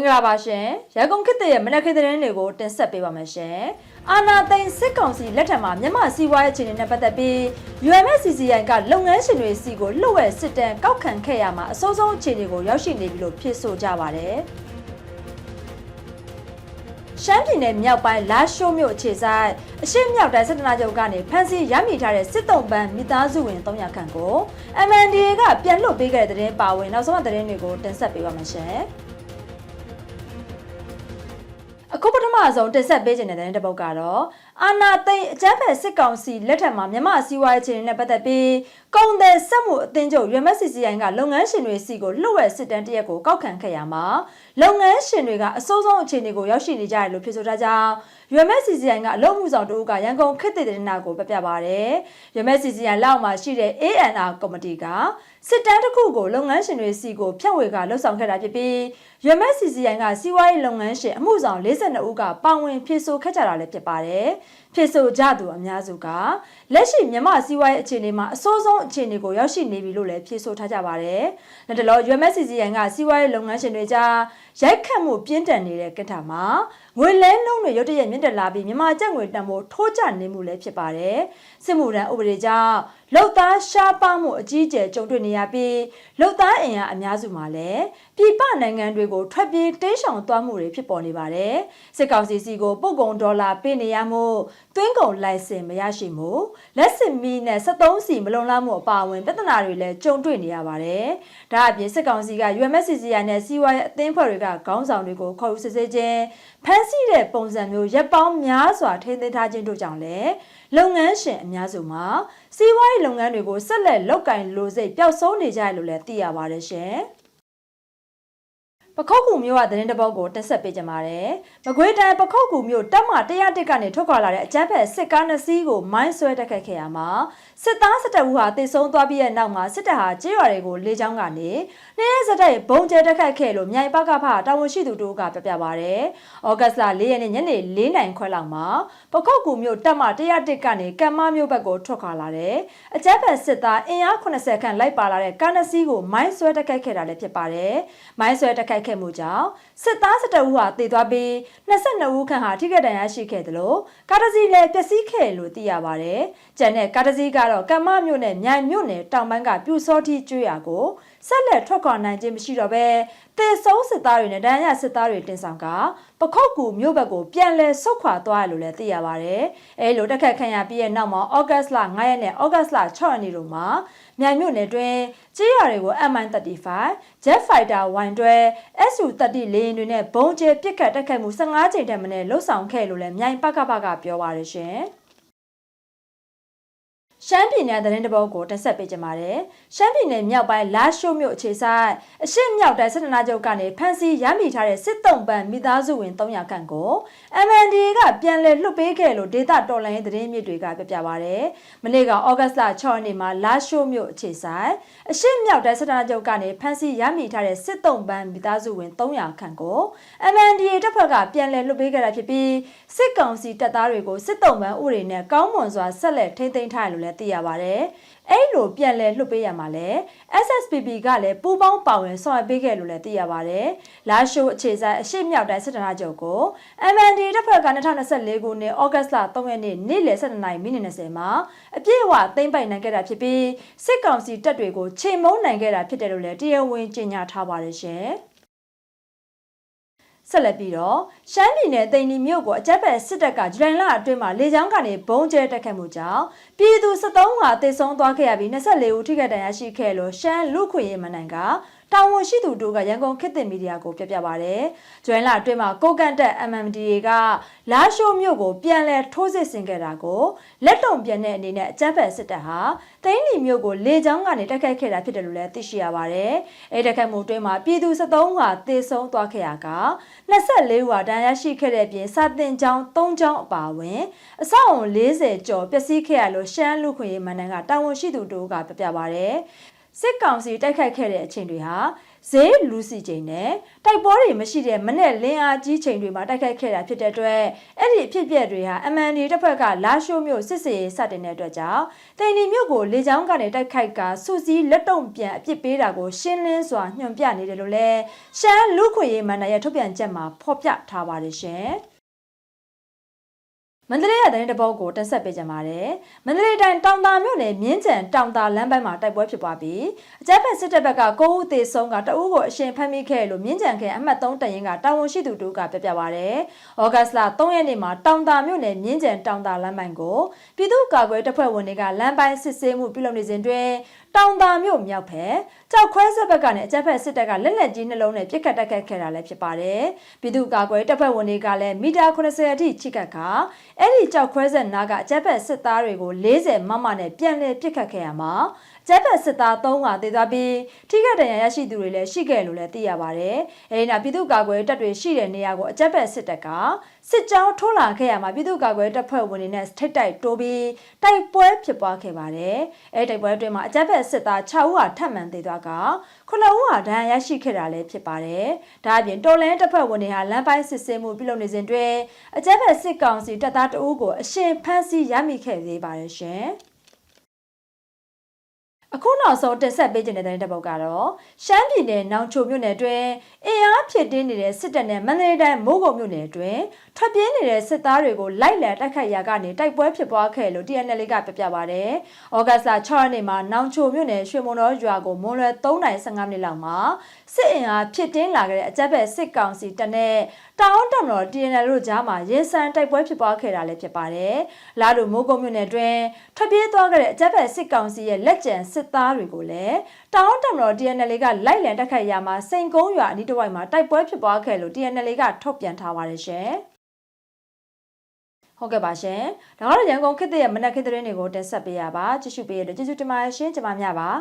င်္ဂလာပါရှင်ရန်ကုန်ခေတ်သစ်ရဲ့မနက်ခင်းသတင်းတွေကိုတင်ဆက်ပေးပါမယ်ရှင်အာနာသိန်းစစ်ကောင်စီလက်ထက်မှာမြန်မာစီးပွားရေးအခြေအနေနဲ့ပတ်သက်ပြီး UMCCI ကလုပ်ငန်းရှင်တွေစီကိုလှုပ်ဝက်စစ်တမ်းကောက်ခံခဲ့ရမှာအစိုးဆုံးအခြေအနေကိုရောက်ရှိနေပြီလို့ဖြစ်ဆိုကြပါတယ်ရှမ်းပြည်နယ်မြောက်ပိုင်းလာရှိုးမြို့အခြေဆိုင်အရှေ့မြောက်တိုင်းစစ်တနာချုပ်ကနေဖမ်းဆီးရမိထားတဲ့စစ်တုံးပန်းမိသားစုဝင်300ခန့်ကို MNDA ကပြန်လွှတ်ပေးခဲ့တဲ့သတင်းပါဝင်နောက်ဆုံးသတင်းတွေကိုတင်ဆက်ပေးပါမယ်ရှင်။ အခုပထမဆုံးတင်ဆက်ပေးခြင်းတဲ့သတင်းတစ်ပုဒ်ကတော့အာနာသိန်းအကြမ်းဖက်စစ်ကောင်စီလက်ထက်မှာမြန်မာစီးပွားရေးအခြေအနေနဲ့ပတ်သက်ပြီးကုန်သည်စက်မှုအသင်းချုပ် UMCCI ကလုပ်ငန်းရှင်တွေစီကိုလှုပ်ဝက်စစ်တမ်းတရက်ကိုကောက်ခံခဲ့ရမှာ လုပ်ငန်းရှင်တွေကအစိုးဆုံးအခြေအနေကိုရောက်ရှိနေကြတယ်လို့ဖြစ်ဆိုထားကြောင်း UMCCI ကအလုပ်မှုဆောင်တို့ကရန်ကုန်ခေတ်သစ်တင်နာကိုပြပြပါရတယ်။ UMCCI လောက်မှာရှိတဲ့ ANR ကော်မတီကစစ်တမ်းတစ်ခုကိုလုပ်ငန်းရှင်တွေစီကိုဖြန့်ဝေကလှုပ်ဆောင်ခဲ့တာဖြစ်ပြီး UMCCI ကစီးပွားရေးလုပ်ငန်းရှင်အမှုဆောင်42ဦးကပါဝင်ဖြည့်ဆို့ခဲ့ကြတာလည်းဖြစ်ပါတယ်။ဖြည့်ဆို့ကြသူအများစုကလက်ရှိမြန်မာစီးပွားရေးအခြေအနေမှာအဆိုးဆုံးအခြေအနေကိုရောက်ရှိနေပြီလို့လည်းဖြည့်ဆို့ထားကြပါတယ်။လက်တလော UMCCI ကစီးပွားရေးလုပ်ငန်းရှင်တွေကြားရိုက်ခတ်မှုပြင်းထန်နေတဲ့ကိဋ္ဌာမှာငွေလဲနှုန်းတွေရုတ်တရက်မြင့်တက်လာပြီးမြန်မာကျပ်ငွေတန်ဖိုးထိုးကျနေမှုလည်းဖြစ်ပါတယ်။စစ်မှုထမ်းဥပဒေကြောင့်လောက်သားရှားပါမှုအကြီးအကျယ်ကြုံတွေ့နေရပြီးလောက်သားအင်အားအများစုမှာလည်းပြည်ပနိုင်ငံတွေကိုထွက်ပြေးတိမ်းရှောင်သွားမှုတွေဖြစ်ပေါ်နေပါတယ်။စစ်ကောင်စီစီကိုပုတ်ကုံဒေါ်လာပေးနေရမှုသွင်းကုန်လိုင်စင်မရရှိမှုလက်စစ်မီနဲ့73စီမလုံလောက်မှုအပါအဝင်ပြဿနာတွေလည်းကြုံတွေ့နေရပါတယ်။ဒါအပြင်စစ်ကောင်စီက UMSCCI နဲ့စီးပွားရေးအသင်းဖွဲ့တွေကခေါင်းဆောင်တွေကိုခေါ်ယူစစ်ဆေးခြင်းဖမ်းဆီးတဲ့ပုံစံမျိုးရပ်ပေါင်းများစွာထိန်းသိမ်းထားခြင်းတို့ကြောင့်လည်းလုပ်ငန်းရှင်အများစုမှာစီးပွားရေးလုပ်ငန်းတွေကိုဆက်လက်လုပ်ကင်လိုစိတ်ပျောက်ဆုံးနေကြရလို့လည်းသိရပါတယ်ရှင်။ ပခုတ်ကူမျိုးကသတင်းတစ်ပုဒ်ကိုတက်ဆက်ပေးကြပါတယ်။မကွေးတိုင်းပခုတ်ကူမျိုးတက်မ101ကနေထွက်ခွာလာတဲ့အကြမ်းဖက်စစ်ကားနှစ်စီးကိုမိုင်းဆွဲတက်ခတ်ခဲ့ရမှာစစ်သားစစ်တပ်ဦးဟာတိတ်ဆုံးသွားပြီးတဲ့နောက်မှာစစ်တပ်ဟာကြေးရွာတွေကိုလေကြောင်းကနေနေ့ရက်စတဲ့ဘုံကျဲတက်ခတ်ခဲ့လို့မြိုင်ပကဖတာဝန်ရှိသူတို့ကပြပြပါဗျ။ဩဂတ်စ်လ၄ရက်နေ့ညနေ၄နိုင်ခွဲလောက်မှာပခုတ်ကူမျိုးတက်မ101ကနေကံမမျိုးဘက်ကိုထွက်ခွာလာတဲ့အကြမ်းဖက်စစ်သားအင်အား80ခန့်လိုက်ပါလာတဲ့ကားနှစ်စီးကိုမိုင်းဆွဲတက်ခတ်ခဲ့တာလည်းဖြစ်ပါတယ်။မိုင်းဆွဲတက်ခတ်ခဲ့မှုကြောင့်စစ်သားစစ်တပ်ဦးဟာတည်သွားပြီး22ဦးခန့်ဟာထိခိုက်ဒဏ်ရာရှိခဲ့တယ်လို့ကားတစ်စီးလည်းပျက်စီးခဲ့လို့သိရပါတယ်။ကျန်တဲ့ကားတစ်စီးကတော့ကမ္မမြို့နယ်မြိုင်မြို့နယ်တောင်ပိုင်းကပြူစောတိကျွော်ကိုဆက်လက်ထွက်ခွာနိုင်ခြင်းမရှိတော့ဘဲတေဆုံးစစ်သားတွေနဲ့ဒဏ်ရာစစ်သားတွေတင်ဆောင်ကပခုတ်ကူမြို့ဘက်ကိုပြန်လည်ဆုတ်ခွာသွားရလို့လည်းသိရပါတယ်။အဲလိုတက်ခတ်ခံရပြီးရဲ့နောက်မှာဩဂတ်စ်လ9ရက်နဲ့ဩဂတ်စ်လ6ရက်နေ့တို့မှာမြိုင်မြို့နယ်တွင်ကြေးရွာတွေကို MI35 Jet Fighter ဝိုင်တွဲ SU-30 လေယာဉ်တွေနဲ့ဘုံကျဲပစ်ခတ်တက်ခတ်မှု15ချိန်တည်းမနဲ့လှုပ်ဆောင်ခဲ့လို့လည်းမြိုင်ပကပကပြောပါရရှင်။ ရှမ်းပြည်နယ်သတင်းတပုတ်ကိုတက်ဆက်ပေးကြပါမယ်။ရှမ်းပြည်နယ်မြောက်ပိုင်းလာရှိုးမြို့အခြေဆိုင်အရှေ့မြောက်တိုင်းစစ်တနာချုပ်ကနေဖမ်းဆီးရမိထားတဲ့စစ်တုံးပန်းမိသားစုဝင်300ခန့်ကို MNDA ကပြန်လည်လွှတ်ပေးခဲ့လို့ဒေတာတော်လိုင်းသတင်းမြစ်တွေကပြပြပါဗျ။မနေ့ကဩဂတ်စ်လ6ရက်နေ့မှာလာရှိုးမြို့အခြေဆိုင်အရှေ့မြောက်တိုင်းစစ်တနာချုပ်ကနေဖမ်းဆီးရမိထားတဲ့စစ်တုံးပန်းမိသားစုဝင်300ခန့်ကို MNDA တပ်ဖွဲ့ကပြန်လည်လွှတ်ပေးခဲ့တာဖြစ်ပြီးစစ်ကောင်စီတပ်သားတွေကိုစစ်တုံးပန်းဥတွေနဲ့ကောင်းမွန်စွာဆက်လက်ထိန်းသိမ်းထားရလို့လည်းသိရပါတယ်။အဲ့လိုပြန်လဲလွှတ်ပေးရမှာလဲ SSPP ကလည်းပူးပေါင်းပါဝင်ဆောင်ရွက်ပေးခဲ့လို့လည်းသိရပါတယ်။လာရှိုးအခြေဆိုင်အရှိမြောက်တိုင်းစစ်တနာချုပ်ကို MND တပ်ဖွဲ့က2024ခုနှစ်ဩဂတ်စ်လ3ရက်နေ့နေ့လယ်12နာရီမိနစ်20မှာအပြည့်အဝသိမ်းပိုက်နိုင်ခဲ့တာဖြစ်ပြီးစစ်ကောင်စီတပ်တွေကိုချိန်မုံနိုင်ခဲ့တာဖြစ်တယ်လို့လည်းတရားဝင်ကြေညာထားပါတယ်ရှင်။ ဆက်လက်ပြီးတော့ရှမ်းပြည်နယ်တိန်လီမြို့ကိုအကြက်ဖက်စစ်တပ်ကဇူလိုင်လအတွင်းမှာလေကြောင်းကနေဘုံကျဲတက်ခတ်မှုကြောင့်ပြည်သူ73ဟာတေဆုံးသွားခဲ့ရပြီး24ဦးထိခိုက်ဒဏ်ရာရှိခဲ့လို့ရှမ်းလူခွေရေးမနန်က တာဝန်ရှိသူတို့ကရန်ကုန်ခေတ်သစ်မီဒီယာကိုပြပြပါဗျ။ကျွမ်းလာအတွင်းမှာကိုကန့်တက် MMDA ကလာရှိုးမြို့ကိုပြန်လည်ထိုးစစ်ဆင်ခဲ့တာကိုလက်တုံပြန်တဲ့အနေနဲ့အကြမ်းဖက်စစ်တပ်ဟာသိန်းလီမြို့ကိုလေကြောင်းကနေတိုက်ခိုက်ခဲ့တာဖြစ်တယ်လို့လည်းသိရှိရပါတယ်။အဲတိုက်ခိုက်မှုအတွင်းမှာပြည်သူ73ဟာတေဆုံးသွားခဲ့ရက24ဦးဟာဒဏ်ရာရှိခဲ့တဲ့ပြင်စာတင်ကျောင်း3ကျောင်းအပါအဝင်အဆောက်အုံ40ကျော်ပျက်စီးခဲ့ရလို့ရှမ်းလူခွင့်ရေးမန္တန်ကတာဝန်ရှိသူတို့ကပြပြပါဗျ။ စစ်ကောင်စီတိုက်ခိုက်ခဲ့တဲ့အချိန်တွေဟာဈေးလူစီချိန်နဲ့တိုက်ပွဲတွေမရှိတဲ့မနဲ့လင်းအားကြီးချိန်တွေမှာတိုက်ခိုက်ခဲ့တာဖြစ်တဲ့အတွက်အဲ့ဒီအဖြစ်အပျက်တွေဟာ MND တပ်ဖွဲ့ကလာရှိုးမြို့စစ်စေးစတင်တဲ့အတွက်ကြောင့်တိန်လီမြို့ကိုလေကြောင်းကနေတိုက်ခိုက်ကစုစည်းလက်တုံပြန်အပြစ်ပေးတာကိုရှင်းလင်းစွာညွှန်ပြနေတယ်လို့လဲရှမ်းလူခွေရေးမန္တရဲ့ထုတ်ပြန်ချက်မှာဖော်ပြထားပါတယ်ရှင်။ မန္တလေးရတဲ့တပုတ်ကိုတက်ဆက်ပေးကြပါတယ်။မန္တလေးတိုင်းတောင်တာမြို့နယ်မြင်းကျန်တောင်တာလမ်းပိုင်းမှာတိုက်ပွဲဖြစ်ပွားပြီးအကြမ်းဖက်စစ်တပ်ဘက်က9ဦးသေဆုံးကတအူးကိုအရှင်ဖမ်းမိခဲ့လို့မြင်းကျန်ခရိုင်အမှတ်3တရင်ကတာဝန်ရှိသူတို့ကပြပြပါဗျ။ဩဂတ်စ်လ3ရက်နေ့မှာတောင်တာမြို့နယ်မြင်းကျန်တောင်တာလမ်းပိုင်းကိုပြည်သူ့ကာကွယ်တပ်ဖွဲ့ဝင်တွေကလမ်းပိုင်းစစ်ဆေးမှုပြုလုပ်နေစဉ်တွင် တောင်တာမြို့မြောက်ဖက်ကြောက်ခွဲဆက်ဘက်ကနေအကြက်ဖက်စစ်တပ်ကလက်လက်ကြီးနှလုံးနဲ့ပြစ်ခတ်တိုက်ခတ်ခဲ့တာလည်းဖြစ်ပါတယ်။ပြည်သူ့ကာကွယ်တပ်ဖွဲ့ဝင်တွေကလည်းမီတာ80အထိချိကတ်ခါအဲ့ဒီကြောက်ခွဲဆက်နားကအကြက်ဖက်စစ်သားတွေကို40မမနဲ့ပြန်လည်ပြစ်ခတ်ခဲ့ရမှာ ကျက်ဖက်စစ်သား3ဟာတည်သွားပြီးထိခိုက်ဒဏ်ရာရရှိသူတွေလည်းရှိခဲ့လို့လည်းသိရပါတယ်။အဲဒီနောက်ပြည်သူ့ကာကွယ်တပ်တွေရှိတဲ့နေရာကိုအကြက်ဖက်စစ်တပ်ကစစ်ကြောင်းထိုးလာခဲ့ရမှာပြည်သူ့ကာကွယ်တပ်ဖွဲ့ဝင်တွေနဲ့ထိတ်တိုက်တိုးပြီးတိုက်ပွဲဖြစ်ပွားခဲ့ပါတယ်။အဲဒီတိုက်ပွဲအတွင်းမှာအကြက်ဖက်စစ်သား6ဦးဟာထပ်မံတည်သွားက9ဦးဟာဒဏ်ရာရရှိခဲ့တာလည်းဖြစ်ပါတယ်။ဒါအပြင်တော်လန်တပ်ဖွဲ့ဝင်တွေဟာလမ်းပိုင်းစစ်ဆေးမှုပြုလုပ်နေစဉ်တွင်အကြက်ဖက်စစ်ကောင်စီတပ်သားတအုပ်ကိုအရှင်ဖမ်းဆီးရမိခဲ့သေးပါတယ်ရှင်။ အခုနောက်ဆုံးတင်ဆက်ပေးခြင်းတဲ့တဲ့တစ်ပုတ်ကတော့ရှမ်းပြည်နယ်နောင်ချိုမြို့နယ်တွင်အင်အားဖြစ်တင်းနေတဲ့စစ်တပ်နဲ့မန္တလေးတိုင်းမိုးကုံမြို့နယ်တွင်ထွက်ပြေးနေတဲ့စစ်သားတွေကိုလိုက်လံတိုက်ခတ်ရာကနေတိုက်ပွဲဖြစ်ပွားခဲ့လို့ TNL ကပြပြပါဗျ။ဩဂတ်စ်လ6ရက်နေ့မှာနောင်ချိုမြို့နယ်ရွှေမုံတော်ရွာကိုမွန်လွယ်3:15မိနစ်လောက်မှာစစ်အင်အားဖြစ်တင်းလာခဲ့တဲ့အကြက်ဘက်စစ်ကောင်စီတပ်နဲ့ တောင်းတမတော် TNL တို့ကြားမှာရင်ဆန်တိုက်ပွဲဖြစ်ပွားခဲ့တာလည်းဖြစ်ပါတယ်။လာလူမိုးကုံမြို့နယ်တွင်ထွက်ပြေးသွားခဲ့တဲ့အကြက်ဘက်စစ်ကောင်စီရဲ့လက်ကျန်စစ်သားတွေကိုလည်းတောင်းတမတော် TNL ကလိုက်လံတိုက်ခိုက်ရာမှာစိန်ကုန်းရွာအနီးတစ်ဝိုက်မှာတိုက်ပွဲဖြစ်ပွားခဲ့လို့ TNL ကထုတ်ပြန်ထားပါတယ်ရှင်။ဟုတ်ကဲ့ပါရှင်။ဒါကတော့ရန်ကုန်ခေတ်ရဲ့မနက်ခေတ်သတင်းတွေကိုတင်ဆက်ပေးရပါကြည့်ရှုပေးရတဲ့ကျေးဇူးတင်ပါတယ်ရှင်ကျွန်မများပါ။